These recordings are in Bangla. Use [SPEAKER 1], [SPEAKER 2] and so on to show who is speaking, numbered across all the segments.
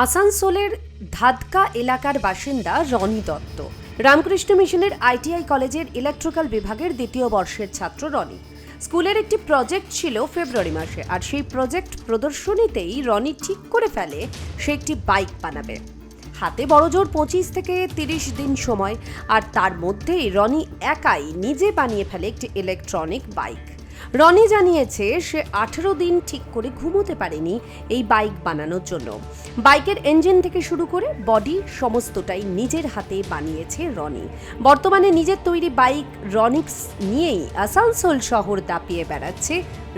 [SPEAKER 1] আসানসোলের ধাদকা এলাকার বাসিন্দা রনি দত্ত। রামকৃষ্ণ মিশনের আইটিআই কলেজের ইলেকট্রিক্যাল বিভাগের দ্বিতীয় বর্ষের ছাত্র রনি। স্কুলের একটি প্রজেক্ট ছিল ফেব্রুয়ারি মাসে, আর সেই প্রজেক্ট প্রদর্শনীতেই রনি ঠিক করে ফেলে, সে একটি বাইক বানাবে। হাতে বড়জোর পঁচিশ থেকে তিরিশ দিন সময়, আর তার মধ্যেই রনি একাই নিজে বানিয়ে ফেলে একটি ইলেকট্রনিক বাইক। রনি জানিয়েছে সে আঠেরো দিন ঠিক করে ঘুমোতে পারেনি এই বাইক বানানোর জন্য। বাইকের ইঞ্জিন থেকে শুরু করে বডি সমস্তটাই নিজের হাতে বানিয়েছে রনি। বর্তমানে নিজের তৈরি বাইক রনিক্স নিয়েই আসানসোল শহর দাপিয়ে বেড়াচ্ছে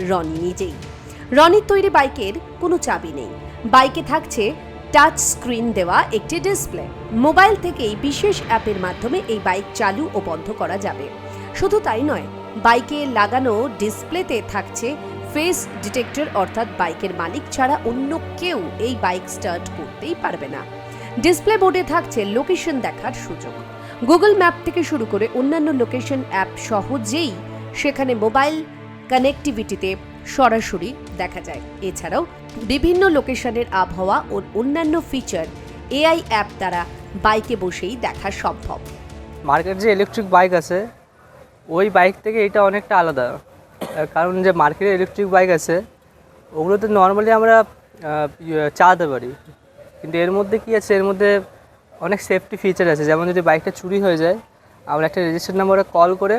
[SPEAKER 1] রনি নিজেই। রনির তৈরি বাইকের কোনো চাবি নেই। বাইকে থাকছে টাচ স্ক্রিন দেওয়া একটি ডিসপ্লে মোবাইল থেকেই বিশেষ অ্যাপের মাধ্যমে এই বাইক চালু ও বন্ধ করা যাবে। শুধু তাই নয় বাইকে লাগানো ডিসপ্লেতে থাকছে ফেস ডিটেক্টর, অর্থাৎ বাইকের মালিক ছাড়া অন্য কেউ এই বাইক স্টার্ট করতেই পারবে না। ডিসপ্লে বোর্ডে থাকছে লোকেশন দেখার সুযোগ। গুগল ম্যাপ থেকে শুরু করে অন্যান্য লোকেশন অ্যাপ সহজেই সেখানে মোবাইল কানেক্টিভিটিতে সরাসরি দেখা যায়। এছাড়াও বিভিন্ন লোকেশনের আবহাওয়া ও অন্যান্য ফিচার এআই অ্যাপ দ্বারা বাইকে বসেই দেখা সম্ভব।
[SPEAKER 2] মার্কেট যে ইলেকট্রিক বাইক আছে ওই বাইক থেকে এটা অনেকটা আলাদা। কারণ যে মার্কেটে ইলেকট্রিক বাইক আছে ওগুলোতে নর্মালি আমরা ইয়ে, চালাতে পারি। কিন্তু এর মধ্যে কি আছে এর মধ্যে অনেক সেফটি ফিচার আছে। যেমন যদি বাইকটা চুরি হয়ে যায় আমরা একটা রেজিস্টার নাম্বারে কল করে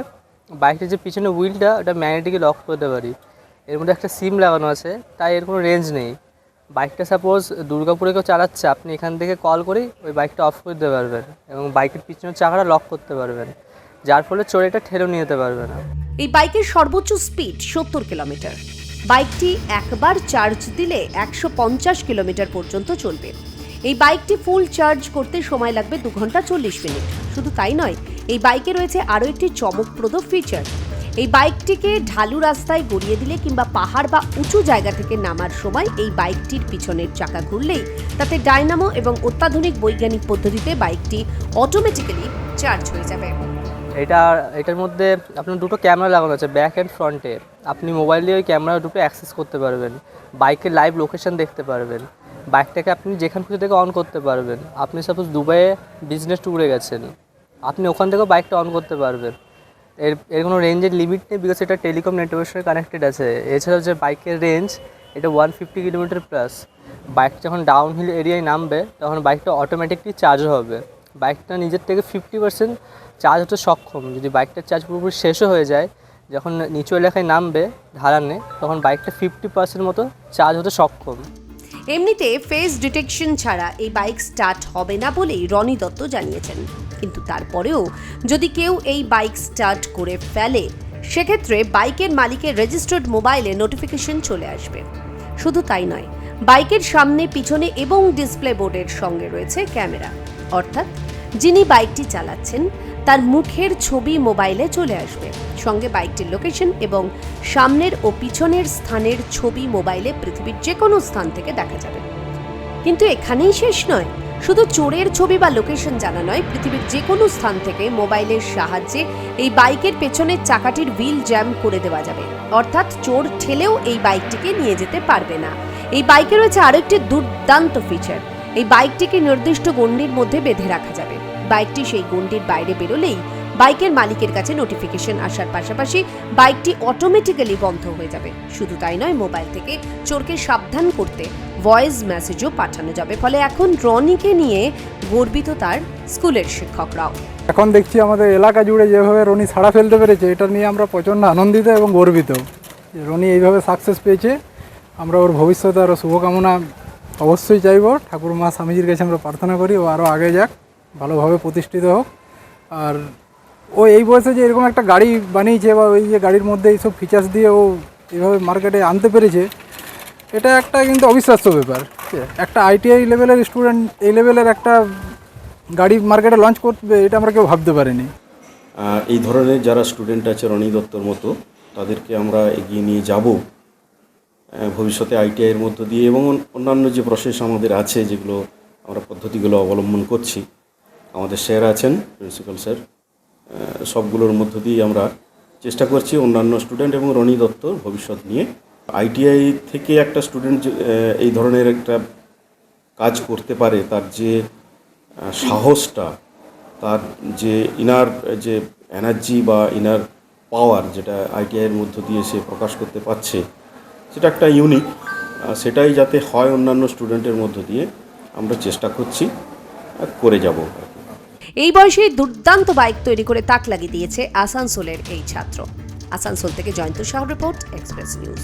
[SPEAKER 2] বাইকটার যে পিছনে হুইলটা ওটা ম্যাগনেটিকে লক করতে পারি। এর মধ্যে একটা সিম লাগানো আছে তাই এর কোনো রেঞ্জ নেই। বাইকটা সাপোজ দুর্গাপুরে কেউ চালাচ্ছে আপনি এখান থেকে কল করেই ওই বাইকটা অফ করে দিতে পারবেন এবং বাইকের পিছনের চাকাটা লক করতে পারবেন। যার ফলে চোরেটা ঠেলেও নিয়ে যেতে পারবে না।
[SPEAKER 1] এই বাইকের সর্বোচ্চ স্পিড সত্তর কিলোমিটার। বাইকটি একবার চার্জ দিলে একশো পঞ্চাশ কিলোমিটার পর্যন্ত চলবে। এই বাইকটি ফুল চার্জ করতে সময় লাগবে দু ঘণ্টা চল্লিশ মিনিট। শুধু তাই নয়, এই বাইকে রয়েছে আরও একটি চমকপ্রদ ফিচার এই বাইকটিকে ঢালু রাস্তায় গড়িয়ে দিলে কিংবা পাহাড় বা উঁচু জায়গা থেকে নামার সময় এই বাইকটির পিছনের চাকা ঘুরলেই তাতে ডায়নামো এবং অত্যাধুনিক বৈজ্ঞানিক পদ্ধতিতে বাইকটি অটোমেটিক্যালি চার্জ হয়ে যাবে।
[SPEAKER 2] এটা, এটার মধ্যে আপনার দুটো ক্যামেরা লাগানো আছে ব্যাক অ্যান্ড ফ্রন্টে আপনি মোবাইল দিয়ে ওই ক্যামেরা দুটো অ্যাক্সেস করতে পারবেন। বাইকের লাইভ লোকেশন দেখতে পারবেন। বাইকটাকে আপনি যেখান খুশি থেকে অন করতে পারবেন। আপনি সাপোজ দুবাইয়ে বিজনেস ট্যুরে গেছেন। আপনি ওখান থেকেও বাইকটা অন করতে পারবেন। এর এর কোনো রেঞ্জের লিমিট নেই বিকজ এটা টেলিকম নেটওয়ার্কের সঙ্গে কানেক্টেড আছে। এছাড়াও যে বাইকের রেঞ্জ এটা one fifty kilometre plus bike যখন ডাউন হিল এরিয়ায় নামবে, তখন বাইকটা অটোমেটিকলি চার্জ হবে। বাইকটা নিজের থেকে ফিফটি পার্সেন্ট চার্জ হতে সক্ষম। যদি বাইকটার চার্জ পুরোপুরি শেষও হয়ে যায়, যখন নিচু এলাকায় নামবে ধারানে, তখন বাইকটা ফিফটি পার্সেন্ট মতো চার্জ হতে সক্ষম।
[SPEAKER 1] এমনিতে ফেস ডিটেকশন ছাড়া এই বাইক স্টার্ট হবে না বলেই রনি দত্ত জানিয়েছেন। কিন্তু তারপরেও যদি কেউ এই বাইক স্টার্ট করে ফেলে, সেক্ষেত্রে বাইকের মালিকের রেজিস্টার্ড মোবাইলে নোটিফিকেশন চলে আসবে। শুধু তাই নয় বাইকের সামনে, পিছনে এবং ডিসপ্লে বোর্ডের সঙ্গে রয়েছে ক্যামেরা অর্থাৎ যিনি বাইকটি চালাচ্ছেন, তার মুখের ছবি মোবাইলে চলে আসবে। সঙ্গে বাইকটির লোকেশন এবং সামনের ও পিছনের স্থানের ছবি মোবাইলে পৃথিবীর যে কোনো স্থান থেকে দেখা যাবে। কিন্তু এখানেই শেষ নয়। শুধু চোরের ছবি বা লোকেশন জানা নয়, পৃথিবীর যে কোনো স্থান থেকে মোবাইলের সাহায্যে এই বাইকের পেছনের চাকাটির হুইল জ্যাম করে দেওয়া যাবে। অর্থাৎ চোর ঠেলেও এই বাইকটিকে নিয়ে যেতে পারবে না। এই বাইকে রয়েছে আরেকটি দুর্দান্ত ফিচার এই বাইকটিকে নির্দিষ্ট গণ্ডির মধ্যে বেঁধে রাখা যাবে। বাইকটি সেই গণ্ডির বাইরে বেরোলেই বাইকের মালিকের কাছে নোটিফিকেশন আসার পাশাপাশি বাইকটি অটোমেটিক্যালি বন্ধ হয়ে যাবে। শুধু তাই নয় মোবাইল থেকে চোরকে সাবধান করতে ভয়েস মেসেজও পাঠানো যাবে। ফলে এখন রনিকে নিয়ে গর্বিত তার স্কুলের শিক্ষকরাও।
[SPEAKER 3] এখন দেখছি আমাদের এলাকা জুড়ে যেভাবে রনি ছাড়া ফেলতে পেরেছে, এটা নিয়ে আমরা প্রচণ্ড আনন্দিত এবং গর্বিত। রনি এইভাবে সাকসেস পেয়েছে, আমরা ওর ভবিষ্যতে আরও শুভকামনা অবশ্যই চাইব। ঠাকুর মা স্বামীজির কাছে আমরা প্রার্থনা করি ও আরও আগে যাক। ভালোভাবে প্রতিষ্ঠিত হোক। আর ও এই বয়সে যে এরকম একটা গাড়ি বানিয়েছে বা ওই যে গাড়ির মধ্যে এইসব ফিচার্স দিয়ে ও এইভাবে মার্কেটে আনতে পেরেছে, এটা একটা কিন্তু অবিশ্বাস্য ব্যাপার? একটা আইটিআই লেভেলের স্টুডেন্ট এই লেভেলের একটা গাড়ি মার্কেটে লঞ্চ করবে, এটা আমরা কেউ ভাবতে পারিনি।
[SPEAKER 4] এই ধরনের যারা স্টুডেন্ট আছে রনি দত্তর মতো, তাদেরকে আমরা এগিয়ে নিয়ে যাব ভবিষ্যতে আইটিআইয়ের মধ্য দিয়ে এবং অন্যান্য যে প্রসেস আমাদের আছে যেগুলো আমরা পদ্ধতিগুলো অবলম্বন করছি। আমাদের স্যার আছেন, প্রিন্সিপাল স্যার। সবগুলোর মধ্য দিয়ে আমরা চেষ্টা করছি অন্যান্য স্টুডেন্ট এবং রনি দত্তর ভবিষ্যৎ নিয়ে। আইটিআই থেকে একটা স্টুডেন্ট এই ধরনের একটা কাজ করতে পারে, তার যে সাহসটা, তার যে ইনার যে এনার্জি বা ইনার পাওয়ার যেটা আইটিআইয়ের মধ্য দিয়ে সে প্রকাশ করতে পারছে, সেটা একটা ইউনিক সেটাই যাতে হয় অন্যান্য স্টুডেন্টের মধ্য দিয়ে আমরা চেষ্টা করছি করে যাব।
[SPEAKER 1] এই বয়সেই দুর্দান্ত বাইক তৈরি করে তাক লাগিয়ে দিয়েছে আসানসোলের এই ছাত্র। আসানসোল থেকে Jayanta Shah report Express News